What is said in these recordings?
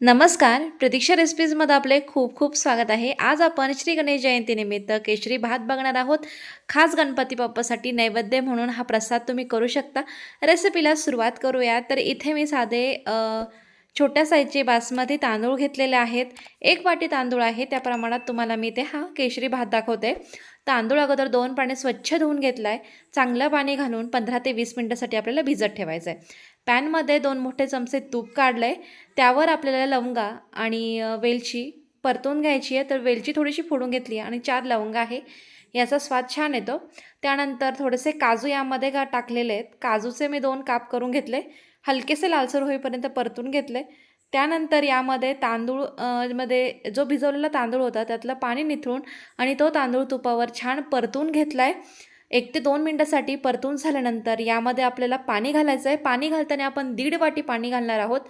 नमस्कार प्रतीक्षा रेसिपीजमध्ये आपले खूप खूप स्वागत आहे. आज आपण श्री गणेश जयंतीनिमित्त केशरी भात बघणार आहोत. खास गणपती बाप्पासाठी नैवेद्य म्हणून हा प्रसाद तुम्ही करू शकता. रेसिपीला सुरुवात करूया. तर इथे मी साधे आ... छोट्या साईजचे बासमती तांदूळ घेतलेले आहेत. एक वाटी तांदूळ आहे. त्या प्रमाणात तुम्हाला मी ते हा केशरी भात दाखवते. तांदूळ अगोदर दोन पाणी स्वच्छ धुवून घेतला आहे चांगलं पाणी घालून पंधरा ते वीस मिनटासाठी आपल्याला भिजत ठेवायचं आहे पॅनमध्ये दोन मोठे चमचे तूप काढलं आहे त्यावर आपल्याला लवंगा आणि वेलची परतून घ्यायची आहे. तर वेलची थोडीशी फोडून घेतली आणि चार लवंगा आहे. याचा स्वाद छान येतो. त्यानंतर थोडेसे काजू यामध्ये का टाकलेले आहेत. काजूचे मी दोन काप करून घेतले. हलकेसे लालसर होईपर्यंत परतून घेतले. त्यानंतर यामध्ये तांदूळमध्ये जो भिजवलेला तांदूळ होता त्यातलं पाणी निथळून आणि तो तांदूळ तुपावर छान परतून घेतला आहे एक ते दोन मिनटासाठी परतून झाल्यानंतर यामध्ये आपल्याला पाणी घालायचं आहे पाणी घालताना आपण दीड वाटी पाणी घालणार आहोत.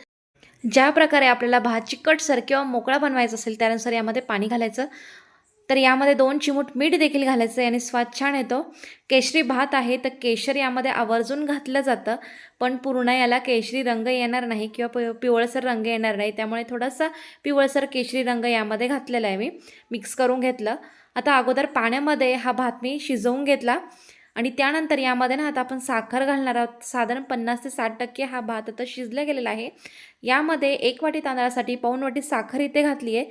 ज्या प्रकारे आपल्याला भात चिकटसर किंवा मोकळा बनवायचा असेल त्यानुसार यामध्ये पाणी घालायचं. तर यामध्ये दोन चिमूट मीठ देखील घालायचं आहे आणि स्वाद छान येतो. केशरी भात आहे तर केशर यामध्ये आवर्जून घातलं जातं पण पूर्ण याला केशरी रंग येणार नाही किंवा पि पिवळसर रंग येणार नाही. त्यामुळे थोडासा पिवळसर केशरी रंग यामध्ये घातलेला आहे मी. मिक्स करून घेतलं. आता अगोदर पाण्यामध्ये हा भात मी शिजवून घेतला आणि त्यानंतर यामध्ये ना आता आपण साखर घालणार आहोत. साधारण पन्नास ते साठ टक्के हा भात आता शिजला गेलेला आहे. यामध्ये एक वाटी तांदळासाठी पाऊण वाटी साखर इथे घातली आहे.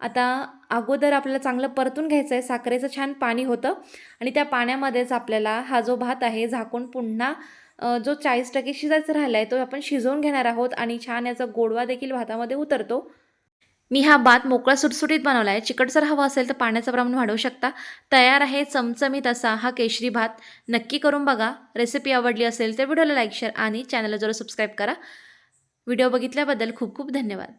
आता अगोदर आपल्याला चांगलं परतून घ्यायचं आहे साखरेचं छान पाणी होतं. आणि त्या पाण्यामध्येच आपल्याला हा जो भात आहे झाकून पुन्हा जो चाळीस टक्के शिजायचा राहिला आहे तो आपण शिजवून घेणार आहोत आणि छान याचा गोडवा देखील भातामध्ये उतरतो. मी हा भात मोकळा सुटसुटीत बनवला आहे चिकटसर हवा असेल तर पाण्याचं प्रमाण वाढवू शकता. तयार आहे चमचमीत असा हा केशरी भात. नक्की करून बघा. रेसिपी आवडली असेल तर व्हिडिओला लाईक शेअर आणि चॅनलला जरा सबस्क्राईब करा. व्हिडिओ बघितल्याबद्दल खूप खूप धन्यवाद.